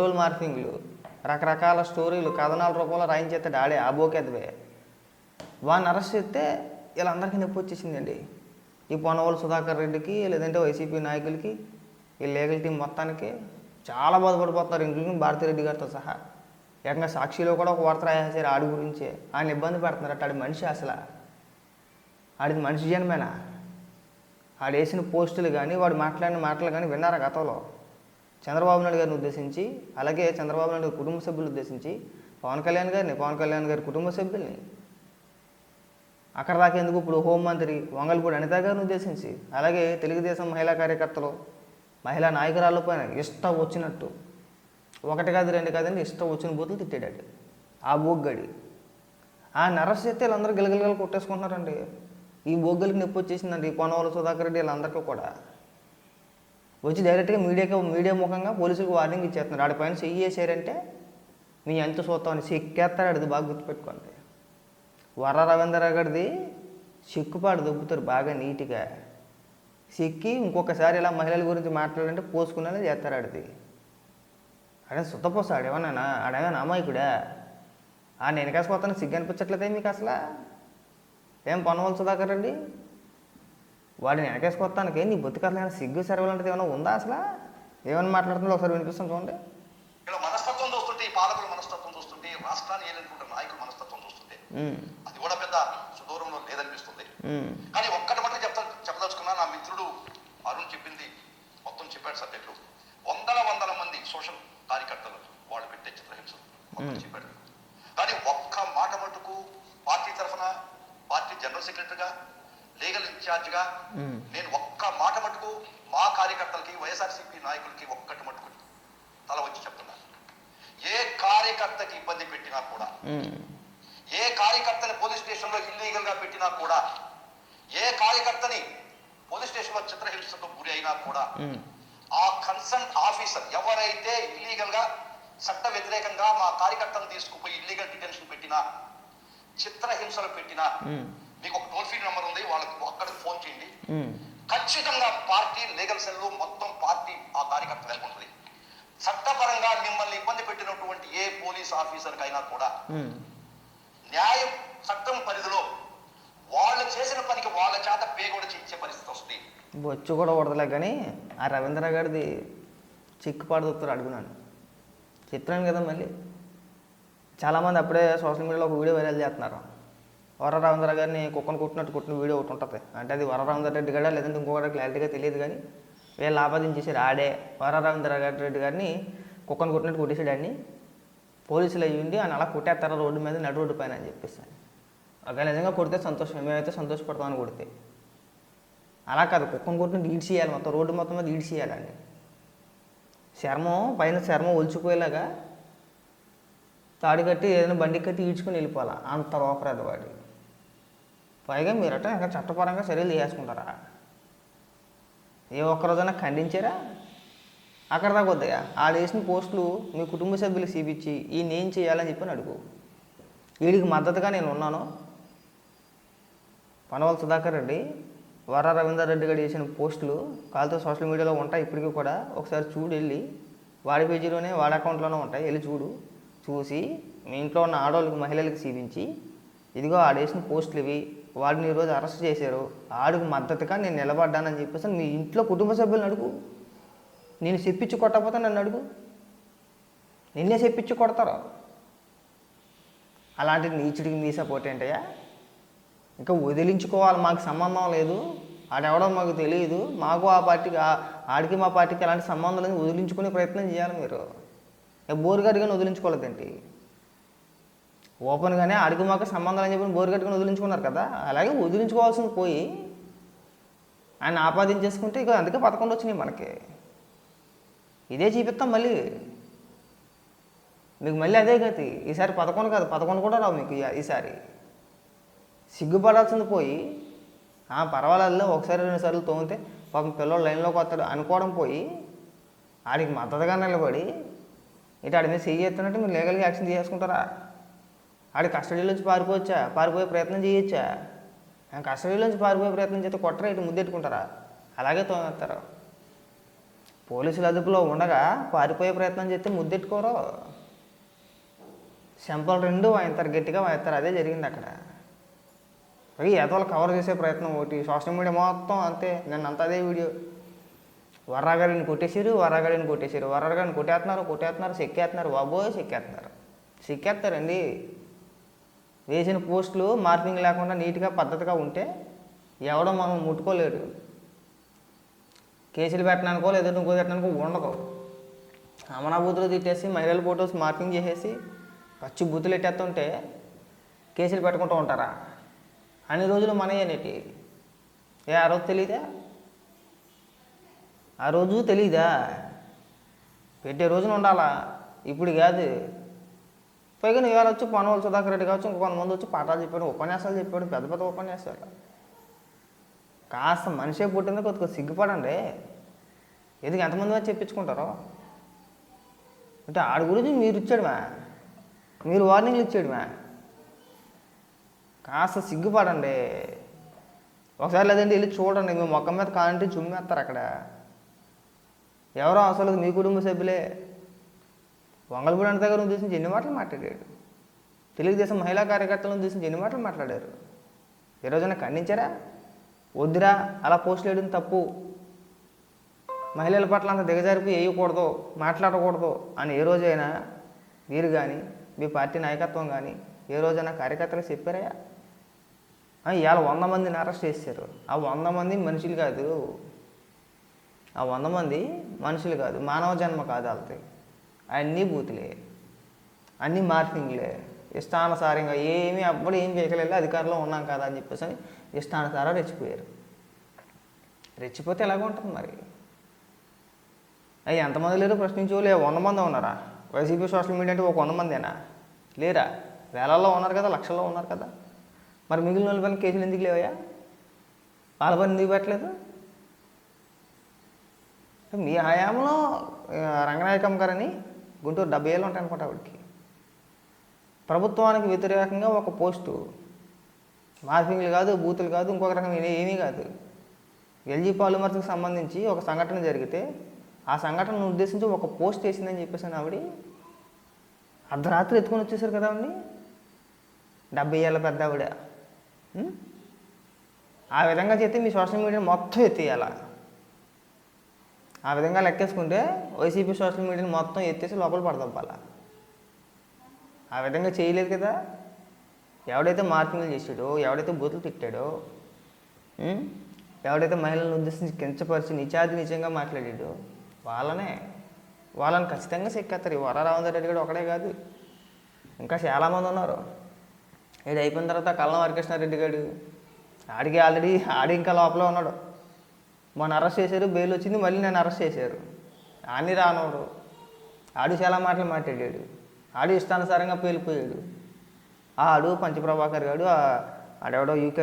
ఫోటోలు మార్ఫింగ్లు రకరకాల స్టోరీలు కథనాల రూపంలో రాయించేస్తాడు ఆడే ఆ వాడిని అరెస్ట్ చేస్తే వీళ్ళందరికీ నొప్పి వచ్చేసిందండి. ఈ పొనవోలు సుధాకర్ రెడ్డికి లేదంటే వైసీపీ నాయకులకి ఈ లీగల్ టీం మొత్తానికి చాలా బాధపడిపోతున్నారు. ఇంక్లూడింగ్ భారతిరెడ్డి గారితో సహా. ఏకంగా సాక్షిలో కూడా ఒక వార్త రాసేసారు ఆడి గురించి. ఆయన ఇబ్బంది పెడుతున్నారు అట్ట ఆడి మనిషి అసలు. ఆడిది మనిషి జన్మేనా? ఆడేసిన వేసిన పోస్టులు కానీ వాడు మాట్లాడిన మాటలు కానీ విన్నారా గతంలో? చంద్రబాబు నాయుడు గారిని ఉద్దేశించి అలాగే చంద్రబాబు నాయుడు కుటుంబ సభ్యులు ఉద్దేశించి పవన్ కళ్యాణ్ గారిని పవన్ కళ్యాణ్ గారి కుటుంబ సభ్యుల్ని అక్కడ దాకేందుకు ఇప్పుడు హోంమంత్రి వంగల్పూడి అనిత గారిని ఉద్దేశించి అలాగే తెలుగుదేశం మహిళా కార్యకర్తలు మహిళా నాయకురాళ్ళ పైన ఇష్టం వచ్చినట్టు ఒకటి కాదు రెండు కాదండి ఇష్టం వచ్చిన బూతులు తిట్టాడు ఆ బొగ్గడి. ఆ నరస్ చేస్తే వీళ్ళందరూ గిలగిలగలు కొట్టేసుకుంటున్నారండి ఈ బొగ్గలకి నొప్పి వచ్చేసిందండి ఈ పొనవల సుధాకర్ రెడ్డి వీళ్ళందరికీ కూడా వచ్చి డైరెక్ట్గా మీడియాకి మీడియా ముఖంగా పోలీసులకు వార్నింగ్ ఇచ్చేస్తున్నారు. ఆడ పైన చెయ్యి వేసారంటే మీ ఎంత చూస్తామని చెక్కేస్తాడు అడిది బాగా గుర్తుపెట్టుకోండి. వర రవీంద్ర గారిది చెక్కుపాడు దొబ్బుతారు బాగా నీట్గా. చెక్కి ఇంకొకసారి ఇలా మహిళల గురించి మాట్లాడాలంటే పోసుకునేలా చేస్తారు ఆడిది. అడే సుతపోసాడు ఏమన్నా ఆడేమన్నా అమాయకుడా? ఆ నేను కాసుకొస్తాను సిగ్గు అనిపించట్లేదే మీకు అసలు? ఏం పొన్నవలసి సుధాకర్ వాడిని వెనకేసుకొస్తానికి నీ బొత్తికి అసలు ఏమైనా సిగ్గు సెరవలాంటిది ఏమైనా ఉందా అసలు? ఏమైనా మాట్లాడుతుందో ఒకసారి వినిపిస్తుంది చూడండి. ఇలా మనస్తత్వం చూస్తుంటే ఈ పాలకుల మనస్తత్వం చూస్తుంటే రాష్ట్రాన్ని ఏలనుకుంటున్న నాయకుల మనస్తత్వం చూస్తుంటే అది కూడా పెద్ద సుదూరంలో లేదనిపిస్తుంది. కానీ ఒక్కటి మటుకు చెప్తా చెప్పదలుచుకున్నా నా మిత్రుడు అరుణ్ చెప్పింది మొత్తం చెప్పాడు సబ్జెక్టులు. వందల వందల మంది సోషల్ కార్యకర్తలు వాళ్ళు పెట్టే చిత్రహింసలు మొత్తం. చెప్పాడు. కానీ ఒక్క మాట మటుకు పార్టీ తరఫున పార్టీ జనరల్ సెక్రటరీగా లీగల్ ఇన్ఛార్జిగా. నేను ఒక్క మాట మటుకు మా కార్యకర్తలకి వైఎస్ఆర్సీపీ నాయకులకి ఒక్కటి మటుకు తల వచ్చి చెప్తున్నాను ఏ కార్యకర్తకి ఇబ్బంది పెట్టినా కూడా ఏ కార్యకర్తని పోలీస్ స్టేషన్లో ఇల్లీగల్గా పెట్టినా కూడా ఏ కార్యకర్తని పోలీస్ స్టేషన్లో చిత్రహింసకు గురి అయినా కూడా ఆ కన్సర్న్ ఆఫీసర్ ఎవరైతే ఇల్లీగల్గా చట్ట వ్యతిరేకంగా మా కార్యకర్తను తీసుకుపోయి ఇల్లీగల్ డిటెన్షన్ పెట్టినా చిత్రహింసలు పెట్టినా మీకు ఒక టోల్ ఫ్రీ నెంబర్ ఉంది వాళ్ళకి అక్కడికి ఫోన్ చేయండి. ఖచ్చితంగా పార్టీ లీగల్ సెల్ మొత్తం పార్టీ ఆ కార్యకర్త వెళ్తుంది చట్టపరంగా మిమ్మల్ని ఇబ్బంది పెట్టినటువంటి ఏ పోలీస్ ఆఫీసర్కి అయినా కూడా. న్యాయం చట్టం పరిధిలో వాళ్ళు చేసిన పనికి వాళ్ళ చేత పే కూడా చేయించే పరిస్థితి వస్తుంది. బొచ్చు కూడా కొడతలే కానీ ఆ రవీంద్ర గారిది చిక్కు పాడుతారు అడుగున్నాను చెప్తున్నాను కదా మళ్ళీ. చాలామంది అప్పుడే సోషల్ మీడియాలో ఒక వీడియో వైరల్ చేస్తున్నారు. వర రవీంద్ర గారిని కుక్కను కుట్టినట్టు కుట్టిన వీడియో ఒకటి ఉంటుంది. అంటే అది వర రవీంద్ర రెడ్డి గారా లేదంటే ఇంకొకటి క్లారిటీగా తెలియదు కానీ వీళ్ళు ఆపాదించేసారు ఆడే వర రవీంద్ర రెడ్డి గారిని కుక్కను కుట్టినట్టు కొట్టేసాడు పోలీసులు అయ్యి ఉండి ఆయన అలా కొట్టేస్తారు రోడ్డు మీద నడు రోడ్డు పైన అని చెప్పేసి ఒకవేళ నిజంగా కొడితే సంతోషం మేమైతే సంతోషపడతామని కొడితే. అలా కాదు కుక్కను కొట్టినట్టు ఈడ్చేయాలి మొత్తం రోడ్డు మొత్తం మీద ఈడ్చేయాలండి చర్మం పైన చర్మం ఒలిచిపోయేలాగా తాడి కట్టి ఏదైనా బండి కట్టి ఈడ్చుకొని వెళ్ళిపోవాలి? అంత రోపరాదు వాడి పైగా మీరట ఇంకా చట్టపరంగా చర్యలు చేసుకుంటారా ఏ ఒక్కరోజైనా ఖండించారా? అక్కడ దాకా వద్దయా ఆడు వేసిన పోస్టులు మీ కుటుంబ సభ్యులకు చూపించి ఈ నేను చేయాలని చెప్పి అడుగు. వీడికి మద్దతుగా నేను ఉన్నాను. పనవల సుధాకర్ రెడ్డి వర రవీందర్ రెడ్డి గారు చేసిన పోస్టులు కాలుతో సోషల్ మీడియాలో ఉంటాయి. ఇప్పటికీ కూడా ఒకసారి చూడు వెళ్ళి. వాడి పేజీలోనే వాడి అకౌంట్లోనే ఉంటాయి. వెళ్ళి చూడు. చూసి మీ ఇంట్లో ఉన్న ఆడవాళ్ళకి మహిళలకు చూపించి ఇదిగో ఆడేసిన పోస్టులు ఇవి. వాడిని ఈరోజు అరెస్ట్ చేశారు. ఆడికి మద్దతుగా నేను నిలబడ్డానని చెప్పేసి మీ ఇంట్లో కుటుంబ సభ్యులను అడుగు. నేను చెప్పించి కొట్టకపోతే నన్ను అడుగు. నిన్నే చెప్పించి కొడతారు. అలాంటి నీచుడికి మీ సపోర్ట్ ఏంటయ్యా? ఇంకా వదిలించుకోవాలి మాకు సంబంధం లేదు. ఆడెవడో మాకు తెలియదు మాకు ఆ పార్టీకి ఆడికి మా పార్టీకి ఎలాంటి సంబంధం లేదు వదిలించుకునే ప్రయత్నం చేయాలి మీరు. ఇక బోరుగట్టుగానే వదిలించుకోలేదండి ఓపెన్గానే ఆడికి మాకు సంబంధం అని చెప్పి బోరుగట్టుగానే వదిలించుకున్నారు కదా. అలాగే వదిలించుకోవాల్సింది పోయి ఆయన ఆపాదించేసుకుంటే ఇక అందుకే పదకొండు వచ్చినాయి మనకి. ఇదే చూపిస్తాం మళ్ళీ. మీకు మళ్ళీ అదే గతి. ఈసారి పదకొండు కాదు పదకొండు కూడా రావు మీకు ఈసారి. సిగ్గుపడాల్సింది పోయి "ఆ, పర్వాలేదు ఒకసారి రెండు సార్లు తోమితే పాపం పిల్లలు లైన్లోకి వస్తాడు అనుకోవడం పోయి ఆడికి మద్దతుగా నిలబడి ఇటు ఆడి మీద చెయ్యి చేస్తున్నట్టు మీరు లీగల్గా యాక్షన్ చేసుకుంటారా ఆడి కస్టడీలోంచి పారిపోవచ్చా? పారిపోయే ప్రయత్నం చేయొచ్చా? కస్టడీలోంచి పారిపోయే ప్రయత్నం చేస్తే కొట్టరా ఇటు ముద్దెట్టుకుంటారా? అలాగే తోమేస్తారు పోలీసులు అదుపులో ఉండగా పారిపోయే ప్రయత్నం చేస్తే ముద్దెట్టుకోరు? చెంపలు రెండు వాయిస్తారు గట్టిగా వాయిస్తారు. అదే జరిగింది అక్కడ. ఏదో ఎదవలు కవర్ చేసే ప్రయత్నం ఒకటి. సోషల్ మీడియా మొత్తం అంతే. నిన్న అంత అదే వీడియో. వర్రాగాడిని కొట్టేసారు వర్రాగాడిని కొట్టేసారు వర్రాగాడిని కొట్టేస్తున్నారు కొట్టేస్తున్నారు చెక్కేస్తున్నారు. బాబోయ్ చెక్కేస్తున్నారు. సిక్కేస్తారండి వేసిన పోస్టులు మార్కింగ్ లేకుండా నీట్గా పద్ధతిగా ఉంటే ఎవడో మనం ముట్టుకోలేడు. కేసులు పెట్టడానికో లేదంటే ఇంకో పెట్టడానికో ఉండదు. అమనా బూతులు తిట్టేసి మహిళల ఫోటోస్ మార్కింగ్ చేసేసి పచ్చి బూతులు ఎట్టేస్తుంటే కేసులు పెట్టుకుంటూ ఉంటారా? అన్ని రోజులు మనయేనేటి? ఏ ఆ రోజు తెలీదా? ఆ రోజు తెలీదా? పెట్టే రోజున ఉండాలా? ఇప్పుడు కాదు. పైగా నువ్వు వచ్చి పనులు సుధాకర్ రెడ్డి కావచ్చు ఇంకో కొంతమంది వచ్చి పాఠాలు చెప్పాడు ఉపన్యాసాలు చెప్పాడు పెద్ద పెద్ద ఉపన్యాసాలు. కాస్త మనిషే పుట్టింది కొద్దిగా సిగ్గుపడండి. ఎందుకు ఎంతమంది వచ్చి చెప్పించుకుంటారో? అంటే ఆడి గురించి మీరు ఇచ్చాడుమా మీరు వార్నింగ్లు ఇచ్చాడుమా కాస్త సిగ్గుపడండి. ఒకసారి లేదంటే వెళ్ళి చూడండి మీ మొక్క మీద కాలంటే చుమ్మేస్తారు అక్కడ. ఎవరో అసలు మీ కుటుంబ సభ్యులే. వంగలపూడి అంత దగ్గర ఉద్దేశించి ఎన్ని మాటలు మాట్లాడాడు? తెలుగుదేశం మహిళా కార్యకర్తలను ఉద్దేశించి ఎన్ని మాటలు మాట్లాడారు? ఏ రోజైనా ఖండించారా? వద్దురా అలా పోస్ట్ వేయడం తప్పు. మహిళల పట్ల అంత దిగజారిపోయి వేయకూడదు మాట్లాడకూడదు అని ఏ రోజైనా మీరు కానీ మీ పార్టీ నాయకత్వం కానీ ఏ రోజైనా కార్యకర్తలకు చెప్పారా? ఇవాళ వంద మందిని అరెస్ట్ చేశారు. ఆ వంద మంది మనుషులు కాదు. ఆ వంద మంది మనుషులు కాదు మానవ జన్మ కాదు వాళ్ళది. అన్నీ బూతులే అన్నీ మార్పింగ్లే ఇష్టానుసారంగా ఏమీ అప్పుడు ఏం చేయగలేదు అధికారంలో ఉన్నాం కదా అని చెప్పేసి అని ఇష్టానుసారం రెచ్చిపోయారు. రెచ్చిపోతే ఎలాగ ఉంటుంది మరి? అయ్యి ఎంతమంది లేరు ప్రశ్నించోలే వంద మంది ఉన్నారా? వైసీపీ సోషల్ మీడియా అంటే ఒక వంద మందేనా? లేరా? వేలల్లో ఉన్నారు కదా లక్షల్లో ఉన్నారు కదా. మరి మిగిలిన వాళ్ళ పని కేసులు ఎందుకు లేవయ్యా? వాళ్ళ పని ఎందుకు పెట్టలేదు? మీ హయాంలో రంగనాయకం గారని గుంటూరు డెబ్బై ఏళ్ళు ఉంటాయి అనుకుంటా ఆవిడకి ప్రభుత్వానికి వ్యతిరేకంగా ఒక పోస్టు. మార్పింగ్లు కాదు బూతులు కాదు ఇంకొక రకం ఏమీ కాదు. ఎల్జీ పాలిమర్స్కి సంబంధించి ఒక సంఘటన జరిగితే ఆ సంఘటనను ఉద్దేశించి ఒక పోస్ట్ వేసిందని చెప్పేసి ఆవిడ అర్ధరాత్రి ఎత్తుకొని వచ్చేసారు కదా అండి డెబ్బై ఏళ్ళ పెద్ద ఆవిడ. ఆ విధంగా చేస్తే మీ సోషల్ మీడియా మొత్తం ఎత్తేయాలా? ఆ విధంగా లెక్కేసుకుంటే వైసీపీ సోషల్ మీడియాని మొత్తం ఎత్తేసి లోపల పడదబ్బాల ఆ విధంగా చేయలేదు కదా. ఎవడైతే మార్కింగ్లు చేసాడో ఎవడైతే బూతులు తిట్టాడో ఎవడైతే మహిళలను ఉద్దేశించి కించపరిచి నిచాది నిజంగా మాట్లాడాడో వాళ్ళనే వాళ్ళని ఖచ్చితంగా చెక్కేస్తారు ఈ వరారావందర్ రెడ్డి కూడా ఒకడే కాదు. ఇంకా చాలామంది ఉన్నారు. ఇది అయిపోయిన తర్వాత కల్లం హరికృష్ణారెడ్డి గారు ఆడికి ఆల్రెడీ ఆడి ఇంకా లోపల ఉన్నాడు. మొన్న అరెస్ట్ చేశారు బెయిల్ వచ్చింది మళ్ళీ నన్ను అరెస్ట్ చేశారు. అని రానోడు. ఆడు చాలా మాటలు మాట్లాడాడు. ఆడు ఇష్టానుసారంగా పేలిపోయాడు. ఆడు పంచప్రభాకర్ గాడు ఆ- ఆడెవడో యూకే